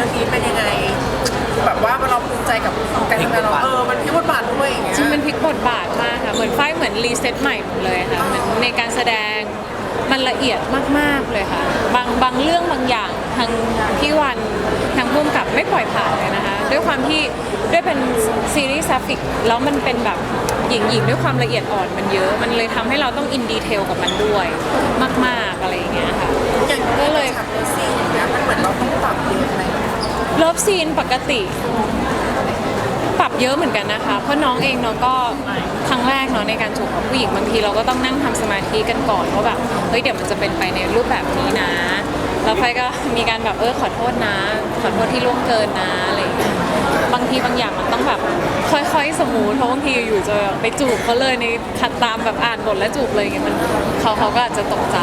รื่องนี้เป็นยังไง แบบว่าเราภูมิใจกับการทำงานเราเออมันพิบทบาทด้วยอย่างเงี้ยจริงมันพลิกบทบาทมากค่ะ เหมือนฝ้ายเหมือนรีเซ็ตใหม่หมดเลยค่ะเหมือนในการแสดงมันละเอียดมากๆเลยค่ะ บางบางเรื่องบางอย่างทางพี่วันทางพุ่มกับไม่ปล่อยผ่านเลยนะคะ ด้วยความที่ด้วยเป็นซีรีส์ซาฟิกแล้วมันเป็นแบบหญิงหญิงๆด้วยความละเอียดอ่อนมันเยอะ มันเลยทำให้เราต้องอินดีเทลกับมันด้วย มากๆอะไรอย่างเงี้ยค่ะ อย่างก็เลย ฉากเลิฟซีนอย่างเงี้ยมันเหมือนเราต้องปรับเยอะไหม เลิฟซีนปกติ ปรับเยอะเหมือนกันนะคะ เพราะน้องเองเนาะก็ครั้งแรกเนาะในการจูบกับผู้หญิงบางทีเราก็ต้องนั่งทำสมาธิกันก่อนว่าแบบเฮ้ยเดี๋ยวมันจะเป็นไปในรูปแบบนี้นะ แล้วไฟก็มีการแบบเออขอโทษนะ ขอโทษที่ล่วงเกินนะอะไรอย่างเงี้ยบางทีบางอย่างมันต้องแบบค่อยๆ สมูทเพราะบางทีอยู่จะไปจูบเขาเลยในคัดตามแบบอ่านบทแล้วจูบเลยอย่างเงี้ยมันเขาเขาก็อาจจะตกใจ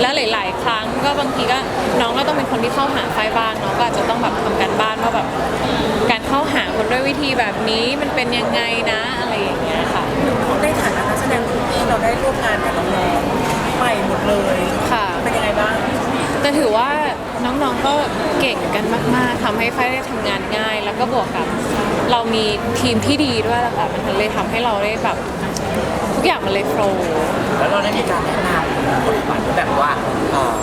แล้วหลาย ๆ ครั้งก็บางทีก็น้องก็ต้อง ที่เข้าหาไฟบ้างเนาะก็อาจจะต้องแบบทำการบ้านว่าแบบการเข้าหาคนด้วยวิธีแบบนี้มันเป็นยังไงนะอะไรอย่างเงี้ยค่ะ ในฐานะนักแสดงทุกที่เราได้ร่วมงานกับน้องๆใหม่หมดเลยค่ะ เป็นยังไงบ้างแต่ถือว่าน้องๆก็เก่งกันมากๆทำให้ไฟได้ทำงานง่าย แล้วก็บวกกับ เรามีทีมที่ดีด้วยแหละค่ะมันเลยทำให้เราได้แบบทุกอย่างมันเลยโฟล์ แล้วเราได้มีการแนะนำบทบาทแบบว่าเอ่อ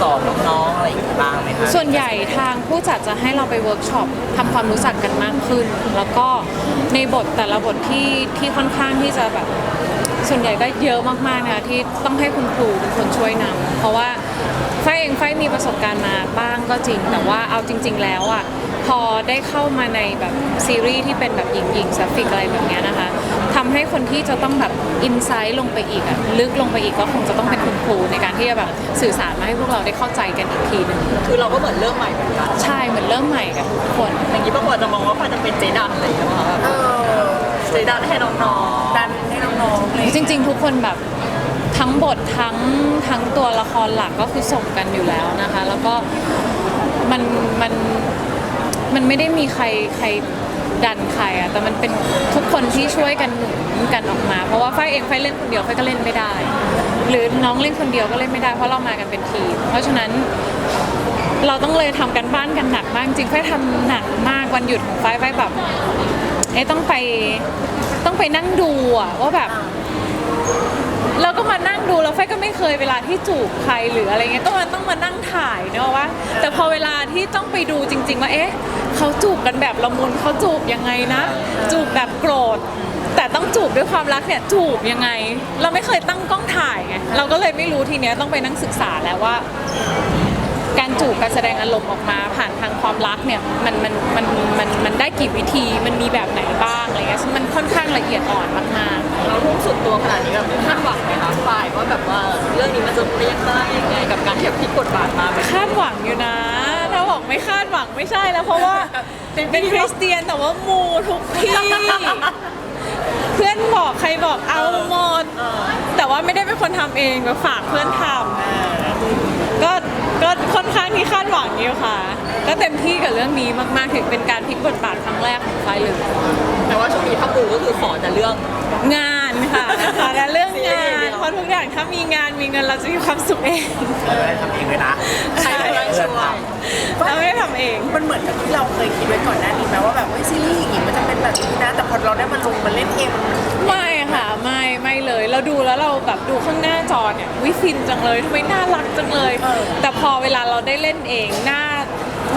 สอนน้องๆอะไรอย่างงี้บ้างไหมคะส่วนใหญ่ทางผู้จัดจะให้เราไปเวิร์กช็อปทำความรู้จักกันมากขึ้น แล้วก็ในบทแต่ละบทที่ที่ค่อนข้างที่จะแบบ ส่วนใหญ่ก็เยอะมากๆนะคะที่ต้องให้คุณครูเป็นคนช่วยนำเพราะว่าไฟเองไฟมีประสบการณ์มาบ้างก็จริง แต่ว่าเอาจริง ๆ แล้วอะพอได้เข้ามาในแบบซีรีส์ที่เป็นแบบหญิงๆซัฟฟิกอะไรแบบเนี้ยนะคะ ทำให้คนที่จะต้องแบบอินไซต์ลงไปอีกอะลึกลงไปอีกก็คงจะต้องเป็นคุณครูในการที่จะแบบสื่อสารมาให้พวกเราได้เข้าใจกันอีกทีหนึงคือเราก็เหมือนเริ่มใหม่เหมือนกันใช่เหมือนเริ่มใหม่กับทุกคน อย่างนี้บางคนจะมองว่าพอจะเป็นเจดันอะไรอย่างเงี้ยป่ะคะเออเจดันให้น้องดันให้น้องๆเลยจริง ๆ ทุกคนแบบทั้งบททั้งทั้งตัวละครหลักก็คือส่งกันอยู่แล้วนะคะ แล้วก็มันมันมันไม่ได้มีใครใคร ดันใครอะแต่มันเป็นทุกคนที่ช่วยกันหนุนกันออกมา เพราะว่าไฟเองไฟเล่นคนเดียวไฟก็เล่นไม่ได้ หรือน้องเล่นคนเดียวก็เล่นไม่ได้เพราะเรามากันเป็นทีม เพราะฉะนั้นเราต้องเลยทำกันบ้านกันหนักมากจริงๆไฟทำหนักมากวันหยุดของไฟไฟแบบเอ๊ต้องไปต้องไปนั่งดูอะว่าแบบ เราก็มานั่งดูแล้วไฟก็ไม่เคยเวลาที่จูบใครหรืออะไรเงี้ยก็มันต้องมานั่งถ่ายเนอะว่า แต่พอเวลาที่ต้องไปดูจริง ๆ ว่าเอ๊ะเขาจูบกันแบบละมุนเขาจูบยังไงนะ จูบแบบโกรธ แต่ต้องจูบด้วยความรักเนี่ยจูบยังไง เราไม่เคยตั้งกล้องถ่ายไงเราก็เลยไม่รู้ทีเนี้ยต้องไปนั่งศึกษาแล้วว่า การจูบการแสดงอารมณ์ออกมาผ่านทางความรักเนี่ยมันมันมันมันมันได้กี่วิธีมันมีแบบไหนบ้างอะไรเงี้ยซึ่งมันค่อนข้างละเอียดอ่อนมากๆๆเราทุ่มสุดตัวขนาดนี้แบบคาดหวังไหมคะฝ่ายว่าแบบว่าเรื่องนี้มันจะเปรี้ยงได้ยังไงกับการที่แบบพลิกบทบาทมาแบบคาดหวังอยู่นะ ถ้าบอกไม่คาดหวังไม่ใช่แล้วเพราะว่าเป็นคริสเตียนแต่ว่ามูทุกที่เพื่อนบอกใครบอกเอาหมดแต่ว่าไม่ได้เป็นคนทำเองแบบฝากเพื่อนทำ ก็ก็ค่อนข้างที่คาดหวังอยู่ค่ะ ก็เต็มที่กับเรื่องนี้มากๆถึงเป็นการพลิกบทบาทครั้งแรกของไฟเลยแต่ว่าช่วงนี้ถ้าปูก็คือขอแต่เรื่อง งานค่ะขอแต่เรื่องงานเพราะทุกอย่างถ้ามีงานมีเงินเราจะมีความสุขเองเราได้ทำเองเลยนะใครจะได้ช่วยเราไม่ได้ทำเองมันเหมือนกับที่เราเคยคิดไว้ก่อนหน้านี้ไหมว่าแบบเฮ้ยซีรีส์อย่างงี้มันจะเป็นแบบนี้นะแต่พอเราได้มาลงมาเล่นเองมันไม่ค่ะไม่ไม่ เลยเราดูแล้วเราแบบดูข้างหน้าจอเนี่ยวิฟินจังเลยทำไมน่ารักจังเลย แต่พอเวลาเราได้เล่นเองหน้า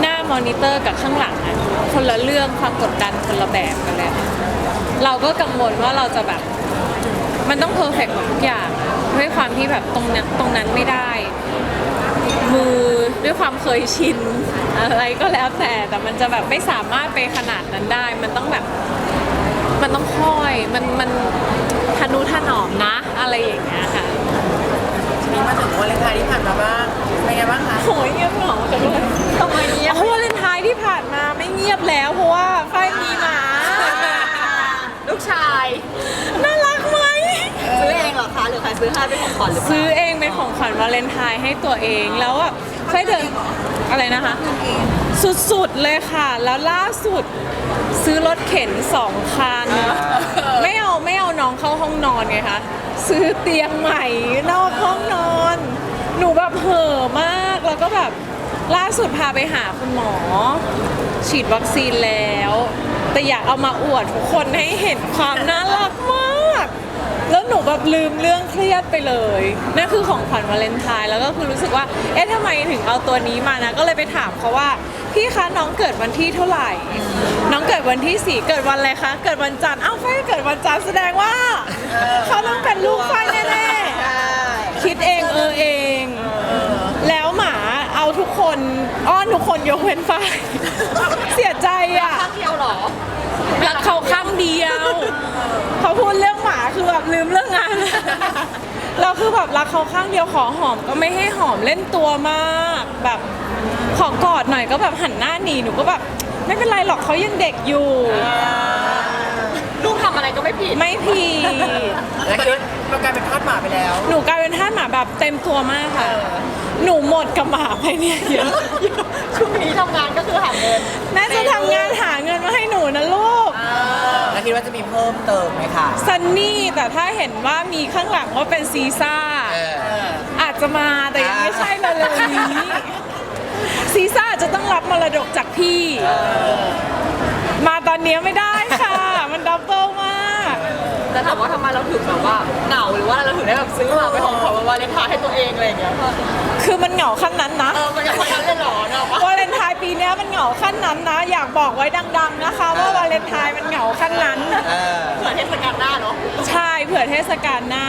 หน้ามอนิเตอร์กับข้างหลังอะคนละเรื่องความกดดันคนละแบบกันเลยค่ะเราก็กังวลว่าเราจะแบบ มันต้องเพอร์เฟกหมดทุกอย่างด้วยความที่แบบตรงนั้นตรงนั้นไม่ได้ มือด้วยความเคยชินอะไรก็แล้วแต่แต่มันจะแบบไม่สามารถไปขนาดนั้นได้ มันต้องแบบ มันต้องค่อยมันมัน ทนุถนอมนะ อะไรอย่างเงี้ยค่ะทีนี้มาถึงวันเลนไทน์ที่ผ่านมาบ้างเป็นไงบ้างคะโหยเงียบเหงาจังเลยทำไมเนี้ยเพราะวาเลนไทน์ที่ผ่านมาไม่เงียบแล้ว เพราะว่าฝ้ายมีหมาลูกชายน่ารักไหม ซื้อเองเหรอคะ หรือใครซื้อให้เป็นของขวัญหรือเปล่าซื้อเองเป็นของขวัญวาเลนไทน์ให้ตัวเองแล้วอะฝ้ายเดินอะไรนะคะ สุดๆเลยค่ะ แล้วล่าสุดซื้อรถเข็นสองคัน ไม่เอา ไม่เอาน้องเข้าห้องนอนไงคะซื้อเตียงใหม่นอกห้องนอน หนูแบบเห่อมากแล้วก็แบบล่าสุดพาไปหาคุณหมอ ฉีดวัคซีนแล้ว แต่อยากเอามาอวดทุกคนให้เห็นความน่ารัก แล้วหนูแบบลืมเรื่องเครียดไปเลยนั่นคือของขวัญวาเลนไทน์แล้วก็คือรู้สึกว่า เอ๊ะทำไมถึงเอาตัวนี้มานะก็เลยไปถามเขาว่าพี่คะน้องเกิดวันที่เท่าไหร่ น้องเกิดวันที่สี่เกิดวันอะไรคะเกิดวันจันทร์อ้าวไฟเกิดวันจันทร์แสดงว่าเขาต้องเป็นลูกไฟแน่ๆคิดเองเออเอง แล้วหมาเอาทุกคนอ้อนทุกคนยกเว้นไฟเสียใจอะ ข้างเดียวเหรอรักเขาข้างเดียว ลืมเรื่องงาน เราคือแบบรักเขาข้างเดียวขอหอมก็ไม่ให้หอมเล่นตัวมาก แบบขอกอดหน่อยก็แบบหันหน้าหนีหนูก็แบบ ไม่เป็นไรหรอกเขายังเด็กอยู่ ลูกทำอะไรก็ไม่ผิด ไม่ผิดแล้วคือเรากลายเป็นทอดหมาไปแล้ว หนูกลายเป็นท่าสหมาแบบเต็มตัวมากค่ะ หนูหมดกับหมาไปเนี่ยเยอะช่วงนี้ทำงานก็คือหาเงิน แม่จะทำงานหาเงินมาให้หนูนะลูกแล้ว คิดว่าจะมีเพิ่มเติมไหมคะ ซันนี่แต่ถ้าเห็นว่ามีข้างหลังว่าเป็นซีซ่าเอออาจจะมาแต่ยังไม่ใช่เร็วๆนี้ ซีซ่าจะต้องรับมรดกจากพี่ มาตอนนี้ไม่ได้ค่ะ มันดับเบิลมาก แต่ถามว่าทำไมเราถึงแบบว่าเหงาหรือว่าเราถึงได้แบบซื้อมาเป็นของขวัญวันวาเลนไทน์ให้ตัวเองอะไรอย่างเงี้ยคือมันเหงาขั้นนั้นนะเออมันยังไม่ทันเลยเหรอเนาะวะวาเลนไทน์ปีเนี้ยมันเหงาขั้นนั้นนะ อยากบอกไว้ดัง ๆ นะคะ ว่าวาเลนไทน์มันเหงาขั้นนั้น เออเผื่อเทศกาลหน้าเนาะใช่เผื่อเทศกาลหน้า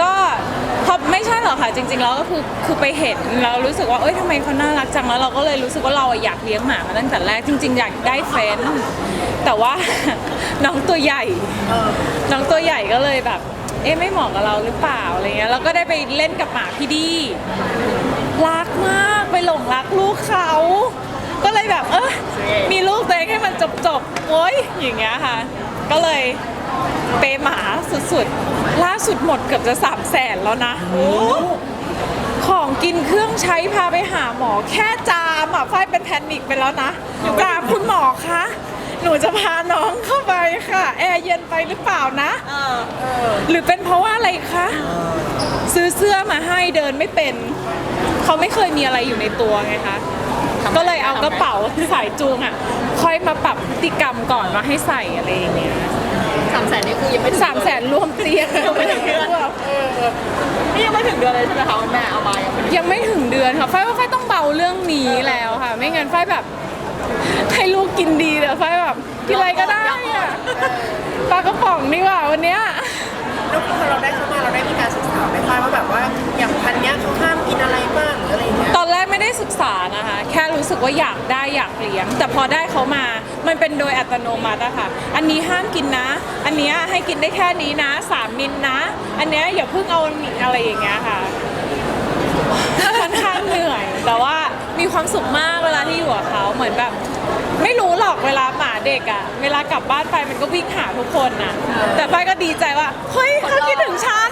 ก็พอไม่ใช่หรอกค่ะจริง ๆ แล้วก็คือคือไปเห็นแล้วรู้สึกว่าเอ้ยทำไมเขาน่ารักจังแล้วเราก็เลยรู้สึกว่าเราอะอยากเลี้ยงหมามาตั้งแต่แรกจริง ๆ อยากได้เฟรนด์ แต่ว่า น้องตัวใหญ่ น้องตัวใหญ่ก็เลยแบบ เอ๊ะไม่เหมาะกับเราหรือเปล่าอะไรเงี้ยแล้วก็ได้ไปเล่นกับหมาพี่ดีรักมากไปหลงรักลูกเขา ก็เลยแบบเออมีลูกตัวเองให้มันจบๆโอ้ยอย่างเงี้ยค่ะ ก็เลยเปย์หมาสุดๆ ล่าสุดหมดเกือบจะสามแสนแล้วนะ ของกินเครื่องใช้พาไปหาหมอแค่จามอะฝ้ายเป็นแพนิคไปแล้วนะจามคุณหมอคะ หนูจะพาน้องเข้าไปค่ะ แอร์เย็นไปหรือเปล่านะเออหรือเป็นเพราะว่าอะไรคะ ซื้อเสื้อมาให้เดินไม่เป็น เขาไม่เคยมีอะไรอยู่ในตัวไงคะ ก็เลยเอากระเป๋าสายจูงอะ ค่อยมาปรับพฤติกรรมก่อนมาให้ใส่อะไรอย่างเงี้ยสามแสนนี่คือยังไม่ถึงสามแสนรวมเตียงยังไม่ถึงเดือนนี่ยังไม่ถึงเดือนเลยใช่ไหมคะคุณแม่เอามายังไม่ถึงยังไม่ถึงเดือนค่ะฝ้ายว่าฝ้ายต้องเบาเรื่องนี้แล้วค่ะ ไม่งั้นฝ้ายแบบ ให้ลูกกินดีเดี๋ยวฝ้ายแบบกินอะไรก็ได้อะปลากระป๋องดีกว่าวันเนี้ย แล้วพอเราได้เข้ามาเราได้มีการศึกษาไหมคะว่าแบบว่าอย่างพันเนี้ยเขาห้ามกินอะไรบ้างหรืออะไรอย่างเงี้ยตอนแรกไม่ได้ศึกษานะคะ แค่รู้สึกว่าอยากได้อยากเลี้ยง แต่พอได้เขามา มันเป็นโดยอัตโนมัติอะค่ะ อันนี้ห้ามกินนะ อันเนี้ยให้กินได้แค่นี้นะสามมิลนะ อันเนี้ยอย่าเพิ่งเอาอะไรอย่างเงี้ยค่ะ ค่อนข้างเหนื่อย แต่ว่า มีความสุขมากเวลาที่อยู่กับเขาเหมือนแบบ ไม่รู้หรอกเวลาหมาเด็กอะเวลากลับบ้านไปมันก็วิ่งหาทุกคนน่ะแต่ไปก็ดีใจว่าเฮ้ยเขาคิดถึงฉัน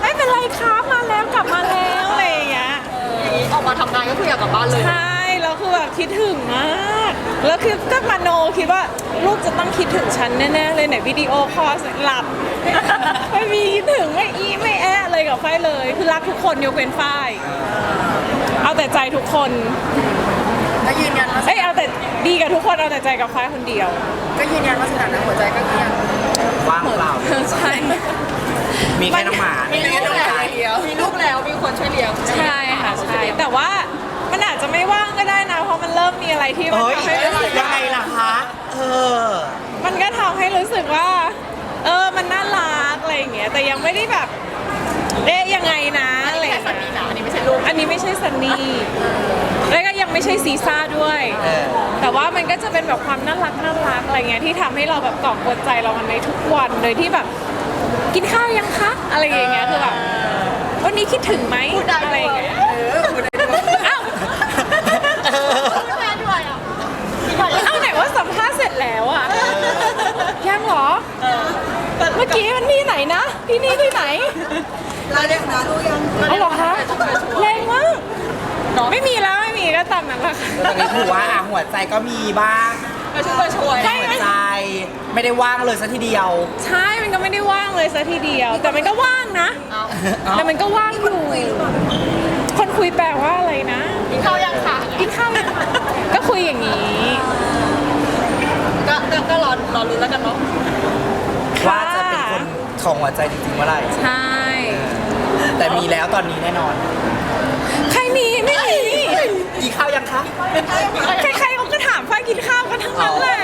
ไม่เป็นไรครับมาแล้วกลับมาแล้วอะไรอย่างเงี้ยอย่างนี้ออกมาทำงานก็คืออยากกลับบ้านเลยใช่แล้วคือแบบคิดถึงมากแล้วคือก็มาโนคิดว่าลูกจะต้องคิดถึงฉันแน่ๆเลยไหนวิดีโอคอลหลับไม่มีคิดถึงไม่อีไม่แอะเลยกับไฟเลย คือรักทุกคนยกเว้นไฟ เอาแต่ใจทุกคน ก็ยืนยันว่าเอ้ยเอาแต่ดีกับทุกคนเอาแต่ใจกับไฟคนเดียว ก็ยืนยันว่าสถานะหัวใจก็คือยังว่างเปล่า ใช่ มีแค่น้องหมามีมีลูแค่กน้องแล้ไก่วมีลูกแล้วมีคนช่วยเลี้ยงใช่ค่ะใช่แต่ว่ามันอาจจะไม่ว่างก็ได้นะ เพราะมันเริ่มมีอะไรที่มันเฮ้ยทำให้รู้สึกยังไงล่ะคะ เออ มันก็ทำให้รู้สึกว่า เออมันน่ารักอะไรอย่างเงี้ยแต่ยังไม่ได้แบบเอ๊ะยังไงนะอะไรอแค่ย่างสันเงี้นีย นะอันนี้ไม่ใช่ลูก อันนี้ไม่ใช่ซันนี่แล้วก็ยังไม่ใช่ซีซ่าด้วย เออ แต่ว่ามันก็จะเป็นแบบความน่ารักน่ารักอะไรเงี้ยที่ทำให้เราแบบกล่อมกวนใจเรามันในทุกวันโดยที่แบบ กินข้าวยังคะอะไรอย่างเงี้ยคือแบบวันนี้คิดถึงไหมอะไรอย่างเงี้ยอ้าวพูดได้ด้วยอะเอ้าไหนว่าสัมภาษณ์เสร็จแล้วอะยังเหรอ เมื่อกี้มันที่ไหนนะ ที่นี่ที่ไหน ราเด็กนะรู้ยังเอาเหรอคะแรงมากไม่มีแล้วไม่มีก็ตามนั้นละค่ะตอนนี้ถือว่าอะหัวใจก็มีบ้างมาช่วยช่วยใช่หัวใจ ไม่ได้ว่างเลยซะทีเดียว ใช่มันก็ไม่ได้ว่างเลยซะทีเดียว แต่มันก็ว่างนะแต่มันก็ว่างอยู่คนคุยแปลว่าอะไรนะกินข้าวยังค่ะกินข้าวก็คุยอย่างนี้ก็ก็รอรอรู้แล้วกันเนาะว่าจะเป็นคนของหัวใจจริงๆเมื่อไหร่ใช่ แต่มีแล้วตอนนี้แน่นอน ใครมีไม่มีกินข้าวยังคะใครๆเขาก็ถามฝ้ายกินข้าวกันทั้งนั้นแหละ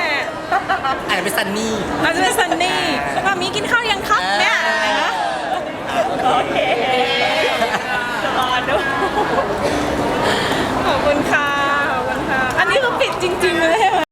อาจจะเป็นซันนี่อาจจะเป็นซันนี่